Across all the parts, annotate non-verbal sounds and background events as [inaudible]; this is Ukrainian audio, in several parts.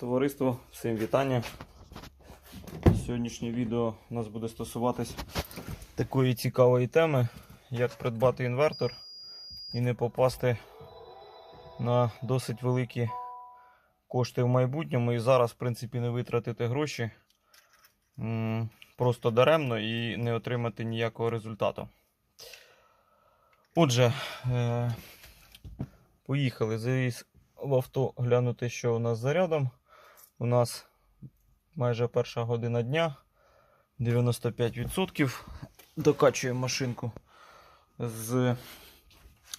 Товариство, всім вітання. Сьогоднішнє відео у нас буде стосуватись такої цікавої теми, як придбати інвертор і не попасти на досить великі кошти в майбутньому і зараз, в принципі, не витратити гроші просто даремно і не отримати ніякого результату. Отже, е, поїхали. Завіз в авто глянути, що у нас з зарядом. У нас майже перша година дня, 95%. Докачуємо машинку з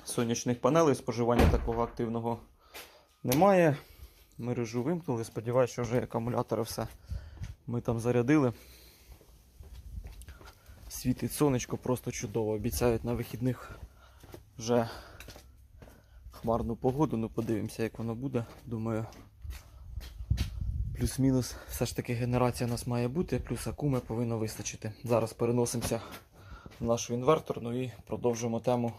сонячних панелей. Споживання такого активного немає. Мережу вимкнули. Сподіваюся, що вже акумулятори все ми там зарядили. Світить сонечко просто чудово. Обіцяють на вихідних вже хмарну погоду. Ну подивимося, як воно буде. Думаю, плюс-мінус все ж таки генерація у нас має бути, плюс акуми повинно вистачити. Зараз переносимося в нашу інверторну і продовжуємо тему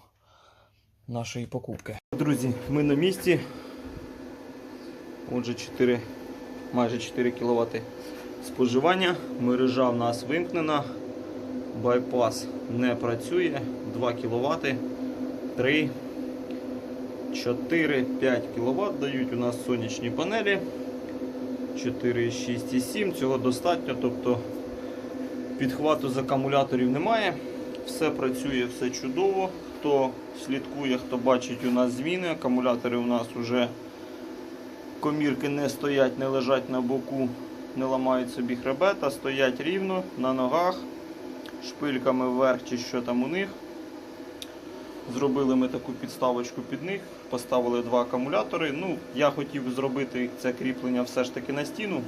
нашої покупки. Друзі, ми на місці. Отже, 4, майже 4 кВт споживання. Мережа в нас вимкнена. Байпас не працює. 2 кВт, 3, 4, 5 кВт дають у нас сонячні панелі. 4, 6 і 7. Цього достатньо. Тобто підхвату з акумуляторів немає. Все працює, все чудово. Хто слідкує, хто бачить у нас зміни, акумулятори у нас вже комірки не стоять, не лежать на боку, не ламають собі хребета, стоять рівно на ногах, шпильками вверх чи що там у них. Зробили ми таку підставочку під них, поставили два акумулятори. Ну, я хотів зробити це кріплення все ж таки на стіну.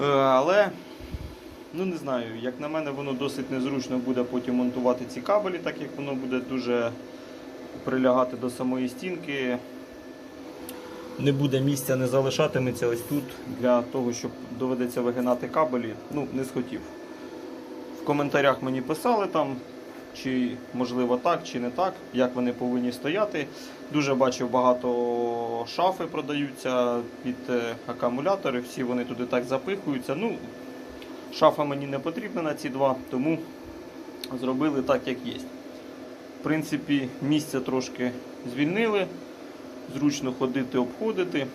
Е, Але, ну не знаю, як на мене, воно досить незручно буде потім монтувати ці кабелі, так як воно буде дуже прилягати до самої стінки. Не буде місця, не залишатиметься ось тут для того, щоб доведеться вигинати кабелі. Ну, не схотів. В коментарях мені писали там, чи можливо так, чи не так, як вони повинні стояти. Дуже бачив багато шафи продаються під е, акумулятори, всі вони туди так запихуються. Ну, шафа мені не потрібна на ці два, тому зробили так, як є. В принципі, місця трошки звільнили, зручно ходити, обходити.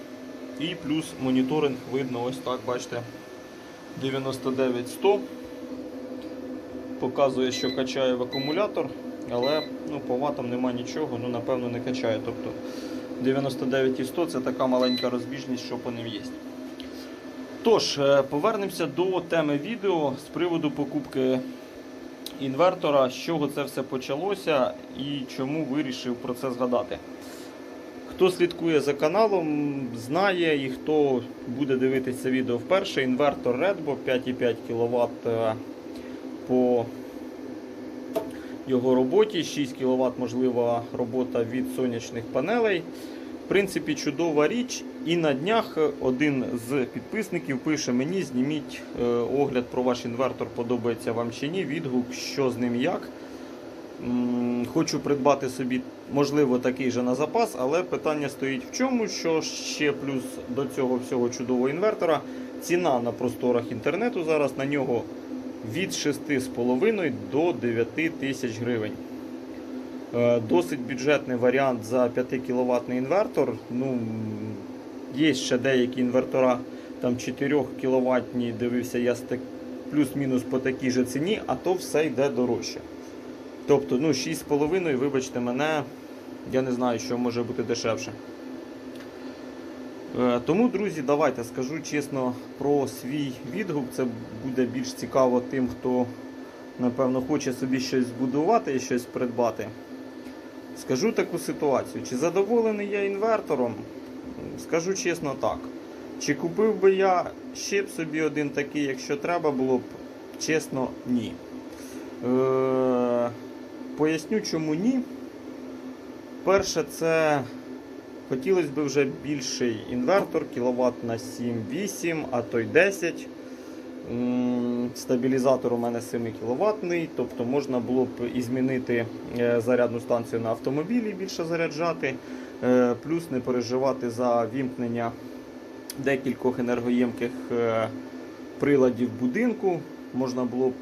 І плюс моніторинг видно ось так, бачите, 99-100 показує, що качає в акумулятор, але ну, по ватам нема нічого, ну напевно не качає. Тобто 99 і 100 це така маленька розбіжність, що по ним є. Тож, е, повернемося до теми відео з приводу покупки інвертора, з чого це все почалося і чому вирішив про це згадати. Хто слідкує за каналом, знає і хто буде дивитися відео вперше, інвертор Redbo 5,5 кВт по його роботі. 6 кВт можлива робота від сонячних панелей. В принципі, чудова річ. І на днях один з підписників пише мені: зніміть е, огляд про ваш інвертор, подобається вам чи ні, відгук, що з ним як. Хочу придбати собі, можливо, такий же на запас, але питання стоїть в чому, що ще плюс до цього всього чудового інвертора. Ціна на просторах інтернету зараз на нього від 6,5 до 9 тисяч гривень. Е, Досить бюджетний варіант за 5 кВт інвертор. Ну, є ще деякі інвертора там 4 кВт, дивився я плюс-мінус по такій же ціні, а то все йде дорожче. Тобто, ну, 6,5, вибачте мене, я не знаю, що може бути дешевше. Е, Тому, друзі, давайте скажу чесно про свій відгук. Це буде більш цікаво тим, хто, напевно, хоче собі щось збудувати і щось придбати. Скажу таку ситуацію. Чи задоволений я інвертором? Скажу чесно так. Чи купив би я ще б собі один такий, якщо треба було б? Чесно, ні. Е, поясню, чому ні. Перше, це хотілося б вже більший інвертор, кіловат на 7-8, а то й 10. Стабілізатор у мене 7 кВт, тобто можна було б і змінити е, зарядну станцію на автомобілі, більше заряджати, е, плюс не переживати за вімкнення декількох енергоємких е, приладів будинку. Можна було б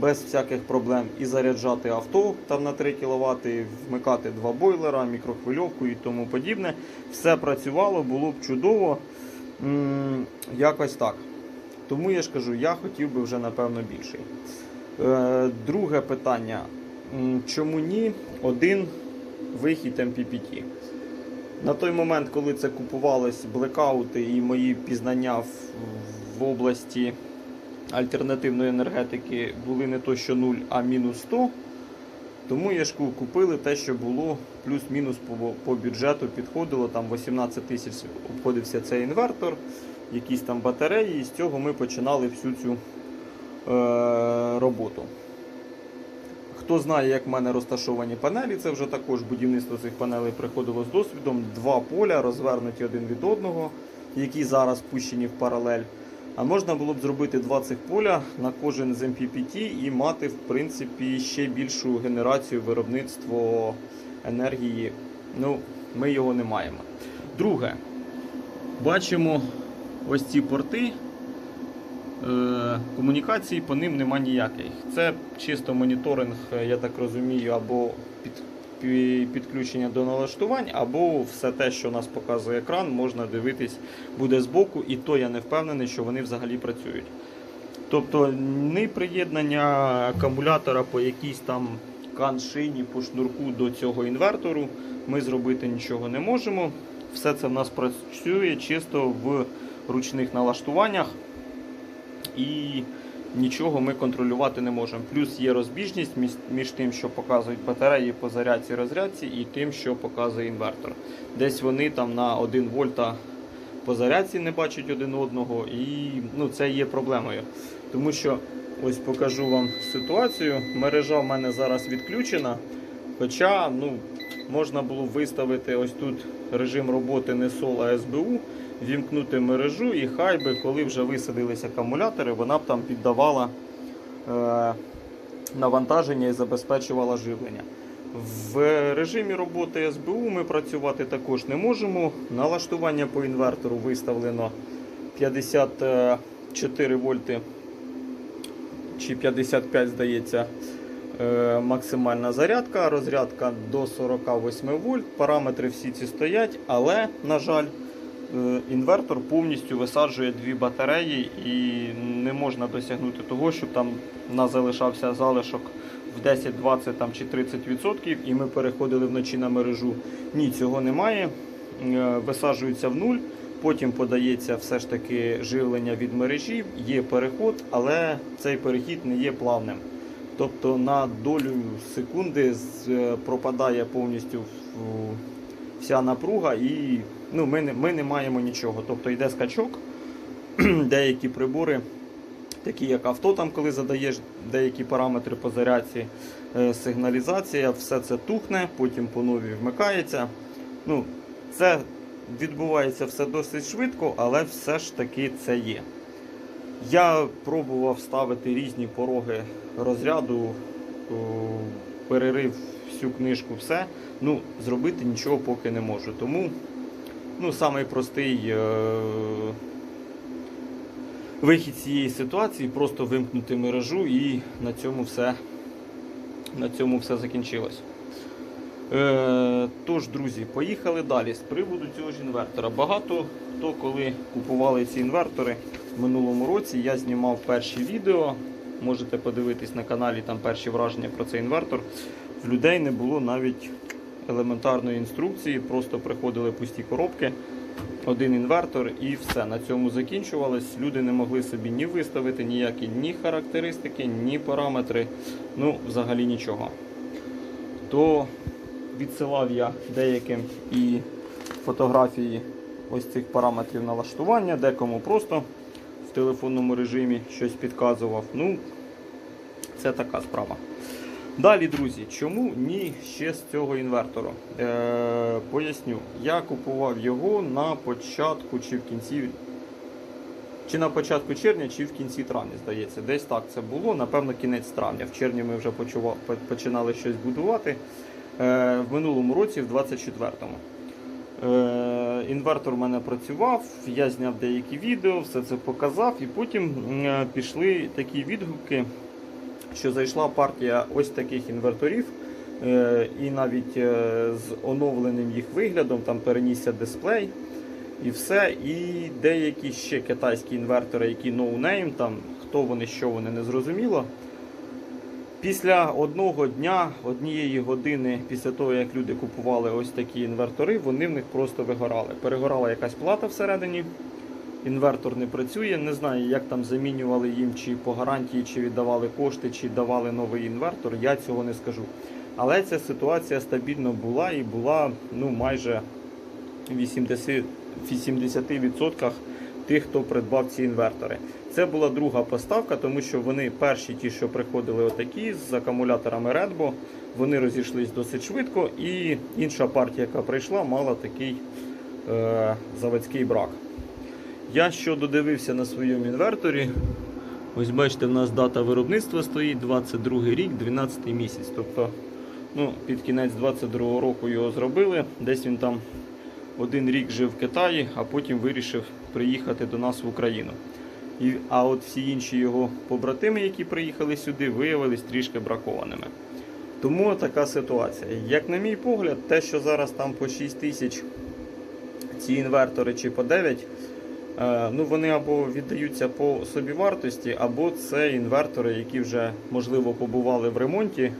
без всяких проблем і заряджати авто там на 3 кВт, вмикати два бойлера, мікрохвильовку і тому подібне. Все працювало, було б чудово. Якось так. Тому я ж кажу, я хотів би вже напевно більший. Е, Друге питання. Чому ні? Один вихід MPPT. На той момент, коли це купувалось блекаути і мої пізнання в області альтернативної енергетики були не то що 0, а мінус 100. Тому я ж ку- купили те, що було плюс-мінус по, по бюджету підходило. Там 18 тисяч обходився цей інвертор, якісь там батареї, і з цього ми починали всю цю е, роботу. Хто знає, як в мене розташовані панелі, це вже також будівництво цих панелей приходило з досвідом. Два поля розвернуті один від одного, які зараз пущені в паралель. А можна було б зробити два цих поля на кожен з MPPT і мати, в принципі, ще більшу генерацію виробництво енергії. Ну, ми його не маємо. Друге, бачимо ось ці порти. Е, Комунікації по ним нема ніяких. Це чисто моніторинг, я так розумію, або під, пі- підключення до налаштувань, або все те, що нас показує екран, можна дивитись буде збоку, і то я не впевнений, що вони взагалі працюють. Тобто ні приєднання акумулятора по якійсь там каншині по шнурку до цього інвертору ми зробити нічого не можемо. Все це в нас працює чисто в ручних налаштуваннях і нічого ми контролювати не можемо. Плюс є розбіжність між, тим, що показують батареї по зарядці розрядці, і тим, що показує інвертор. Десь вони там на 1 вольта по зарядці не бачать один одного, і ну, це є проблемою. Тому що ось покажу вам ситуацію. Мережа в мене зараз відключена. Хоча ну, можна було виставити ось тут режим роботи не СОЛ, а СБУ, вімкнути мережу, і хай би, коли вже висадились акумулятори, вона б там піддавала е, навантаження і забезпечувала живлення. В режимі роботи СБУ ми працювати також не можемо. Налаштування по інвертору виставлено 54 вольти чи 55, здається, е, максимальна зарядка, розрядка до 48 вольт. Параметри всі ці стоять, але, на жаль, інвертор повністю висаджує дві батареї і не можна досягнути того, щоб там нас залишався залишок в 10, 20 там, чи 30% і ми переходили вночі на мережу. Ні, цього немає. Е, Висаджується в нуль. Потім подається все ж таки живлення від мережі, є переход, але цей перехід не є плавним. Тобто на долю секунди е, пропадає повністю в- вся напруга і ну, ми, не, ми не маємо нічого. Тобто йде скачок, [clears throat] деякі прибори, такі як авто, там, коли задаєш деякі параметри по зарядці, е, сигналізація, все це тухне, потім по новій вмикається. Ну, це відбувається все досить швидко, але все ж таки це є. Я пробував ставити різні пороги розряду, перерив всю книжку, все. Ну, зробити нічого поки не можу. Тому ну, самий е- вихід цієї ситуації просто вимкнути мережу і на цьому все, на цьому все закінчилось. Е, тож, друзі, поїхали далі. З приводу цього ж інвертора. Багато хто, коли купували ці інвертори в минулому році, я знімав перші відео. Можете подивитись на каналі там перші враження про цей інвертор. Людей не було навіть елементарної інструкції, просто приходили пусті коробки, один інвертор і все. На цьому закінчувалось. Люди не могли собі ні виставити ніякі ні характеристики, ні параметри, ну взагалі нічого. То відсилав я деяким і фотографії ось цих параметрів налаштування, декому просто в телефонному режимі щось підказував. Ну, це така справа. Далі, друзі, чому ні ще з цього інвертору? Е, поясню, я купував його на початку чи в кінці. Чи на початку червня, чи в кінці травня, здається. Десь так це було. Напевно, кінець травня. В червні ми вже починали щось будувати. Е, в минулому році, в 24-му. Е, інвертор в мене працював, я зняв деякі відео, все це показав, і потім е, пішли такі відгуки, що зайшла партія ось таких інверторів, е, і навіть е, з оновленим їх виглядом, там перенісся дисплей і все. І деякі ще китайські інвертори, які no там хто вони, що вони не зрозуміло. Після одного дня, однієї години після того, як люди купували ось такі інвертори, вони в них просто вигорали. Перегорала якась плата всередині, інвертор не працює. Не знаю, як там замінювали їм, чи по гарантії, чи віддавали кошти, чи давали новий інвертор. Я цього не скажу. Але ця ситуація стабільно була і була ну, майже 80%, 80% тих, хто придбав ці інвертори. Це була друга поставка, тому що вони перші, ті, що приходили отакі з акумуляторами Redbo, вони розійшлись досить швидко, і інша партія, яка прийшла, мала такий е, заводський брак. Я що додивився на своєму інверторі, ось бачите, в нас дата виробництва стоїть 22 рік, 12 місяць. Тобто ну, під кінець 22 року його зробили. Десь він там один рік жив в Китаї, а потім вирішив приїхати до нас в Україну. І, а от всі інші його побратими, які приїхали сюди, виявились трішки бракованими. Тому така ситуація. Як на мій погляд, те, що зараз там по 6 тисяч ці інвертори чи по 9, е, ну вони або віддаються по собівартості, або це інвертори, які вже можливо побували в ремонті.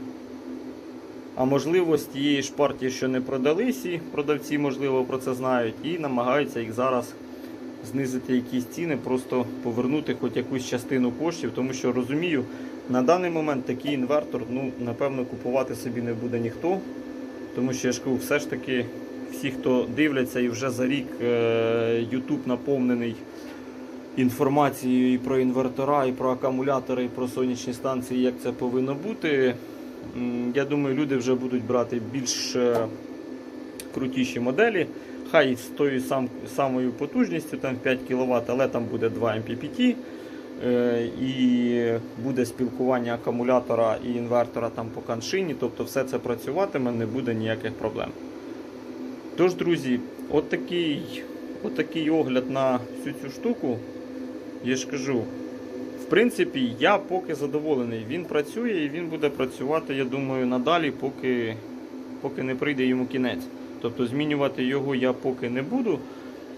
А можливо, з тієї ж партії, що не продались, і продавці, можливо, про це знають, і намагаються їх зараз знизити якісь ціни, просто повернути хоч якусь частину коштів, тому що розумію, на даний момент такий інвертор, ну, напевно, купувати собі не буде ніхто. Тому що я ж кажу, все ж таки, всі, хто дивляться, і вже за рік е, YouTube наповнений інформацією і про інвертора, і про акумулятори, і про сонячні станції, як це повинно бути. Я думаю, люди вже будуть брати більш е, крутіші моделі. Хай з тою сам, самою потужністю, там 5 кВт, але там буде 2 MPPT. е, І буде спілкування акумулятора і інвертора там по каншині, тобто все це працюватиме, не буде ніяких проблем. Тож, друзі, от такий, от такий огляд на всю цю штуку. Я ж кажу, в принципі, я поки задоволений. Він працює і він буде працювати, я думаю, надалі, поки, поки не прийде йому кінець. Тобто змінювати його я поки не буду.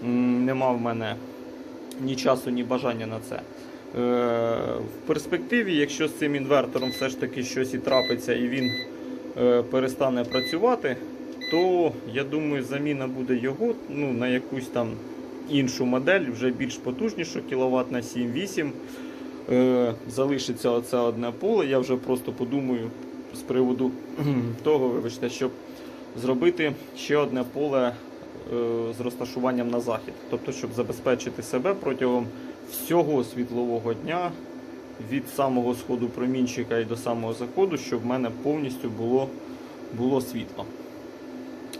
Нема в мене ні часу, ні бажання на це. Е, В перспективі, якщо з цим інвертором все ж таки щось і трапиться і він е, перестане працювати, то я думаю, заміна буде його ну, на якусь там іншу модель, вже більш потужнішу, кіловат на 7-8. Е, залишиться оце одне поле. Я вже просто подумаю з приводу [clears throat] того, вибачте, щоб зробити ще одне поле е, з розташуванням на захід. Тобто, щоб забезпечити себе протягом всього світлового дня від самого сходу промінчика і до самого заходу, щоб в мене повністю було, було світло.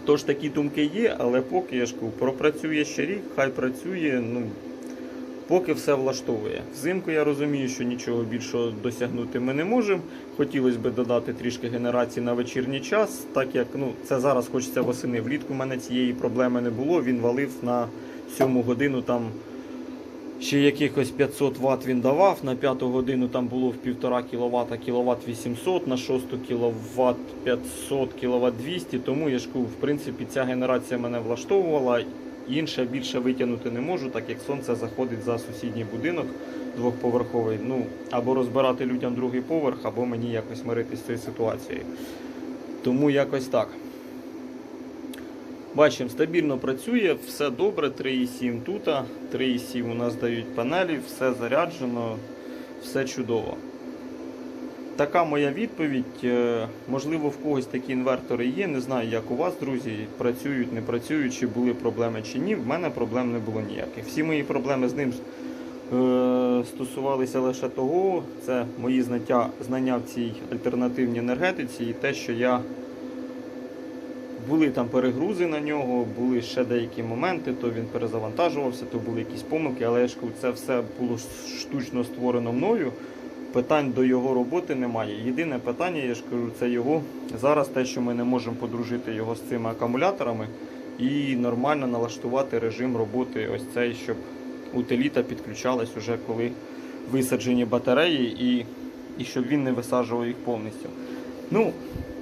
Тож такі думки є, але поки я ж кажу, пропрацює ще рік, хай працює, ну, поки все влаштовує. Взимку я розумію, що нічого більшого досягнути ми не можемо. Хотілося б додати трішки генерації на вечірній час, так як ну, це зараз хочеться восени. Влітку в мене цієї проблеми не було. Він валив на 7 годину там. Ще якихось 500 Вт він давав, на 5 годину там було в 1,5 кВт, кВт 800, на 6 кВт 500, кВт 200, тому я ж в принципі ця генерація мене влаштовувала. Інше більше витягнути не можу, так як сонце заходить за сусідній будинок двохповерховий. Ну, або розбирати людям другий поверх, або мені якось миритися з цією ситуацією. Тому якось так. Бачимо, стабільно працює, все добре, 3,7 тут, 3,7 у нас дають панелі, все заряджено, все чудово. Така моя відповідь. Е, Можливо, в когось такі інвертори є. Не знаю, як у вас, друзі, працюють, не працюють, чи були проблеми чи ні. В мене проблем не було ніяких. Всі мої проблеми з ним е, стосувалися лише того, це мої знаття, знання в цій альтернативній енергетиці і те, що я були там перегрузи на нього, були ще деякі моменти, то він перезавантажувався, то були якісь помилки, але ж це все було штучно створено мною. Питань до його роботи немає. Єдине питання, я ж кажу, це його зараз те, що ми не можемо подружити його з цими акумуляторами. і нормально налаштувати режим роботи ось цей, щоб утиліта підключалась уже коли висаджені батареї і, і щоб він не висаджував їх повністю. Ну,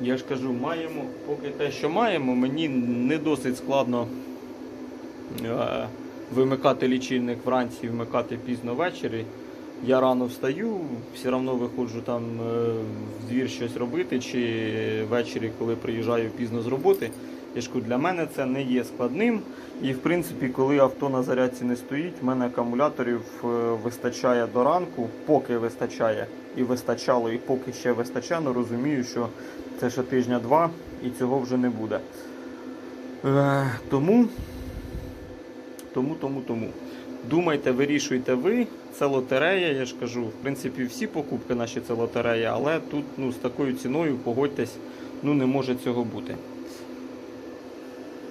я ж кажу, маємо поки те, що маємо, мені не досить складно е, вимикати лічильник вранці і вмикати пізно ввечері. Я рано встаю, все одно виходжу там е, в двір щось робити, чи ввечері, коли приїжджаю пізно з роботи. Я ж кажу, для мене це не є складним. І в принципі, коли авто на зарядці не стоїть, в мене акумуляторів е, вистачає до ранку, поки вистачає і вистачало, і поки ще вистачає, розумію, що це ще тижня-два і цього вже не буде. Е, тому, тому, тому, тому. Думайте, вирішуйте ви. Це лотерея, я ж кажу. В принципі, всі покупки наші це лотерея, але тут ну, з такою ціною, погодьтесь, ну не може цього бути.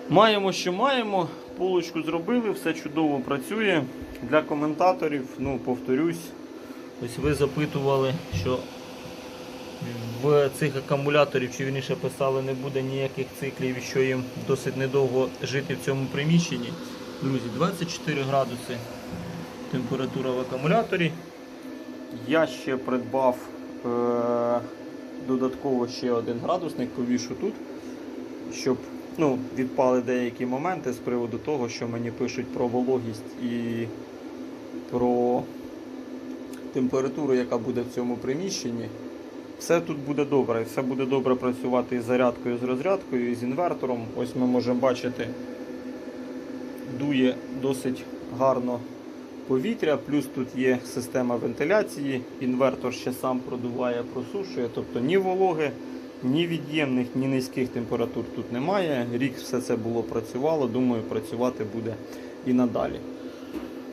Маємо, що маємо. Полочку зробили, все чудово працює. Для коментаторів, ну, повторюсь, ось ви запитували, що в цих акумуляторів, чи вірніше писали, не буде ніяких циклів що їм досить недовго жити в цьому приміщенні. Друзі, 24 градуси температура в акумуляторі. Я ще придбав е- додатково ще один градусник, повішу тут, щоб ну, відпали деякі моменти з приводу того, що мені пишуть про вологість і про температуру, яка буде в цьому приміщенні. Все тут буде добре, все буде добре працювати із зарядкою, з розрядкою, і з інвертором. Ось ми можемо бачити, дує досить гарно повітря, плюс тут є система вентиляції, інвертор ще сам продуває, просушує, тобто ні вологи, ні від'ємних, ні низьких температур тут немає. Рік все це було працювало, думаю, працювати буде і надалі.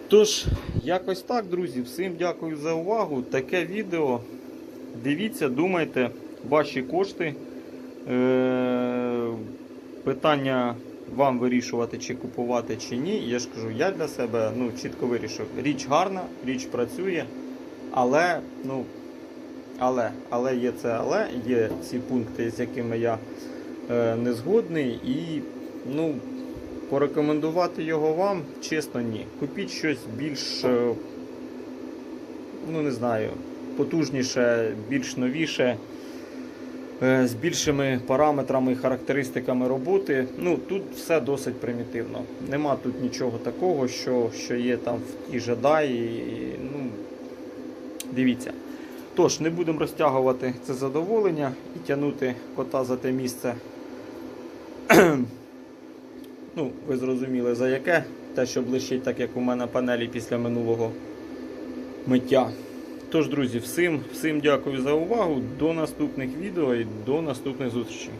Тож, якось так, друзі. Всім дякую за увагу. Таке відео. Дивіться, думайте, ваші кошти. Е- питання вам вирішувати, чи купувати, чи ні. Я ж кажу, я для себе ну, чітко вирішив. Річ гарна, річ працює, але, ну, але, але є це, але є ці пункти, з якими я е, не згодний. І ну, порекомендувати його вам, чесно, ні. Купіть щось більш, е, ну не знаю, потужніше, більш новіше. е, З більшими параметрами і характеристиками роботи. Ну, тут все досить примітивно. Нема тут нічого такого, що, що є там в тій жадаї. Ну, дивіться. Тож, не будемо розтягувати це задоволення і тягнути кота за те місце. [clears throat] ну, ви зрозуміли за яке. Те, що блищить, так як у мене панелі після минулого миття. Тож, друзі, всім, всім дякую за увагу. До наступних відео і до наступних зустрічей.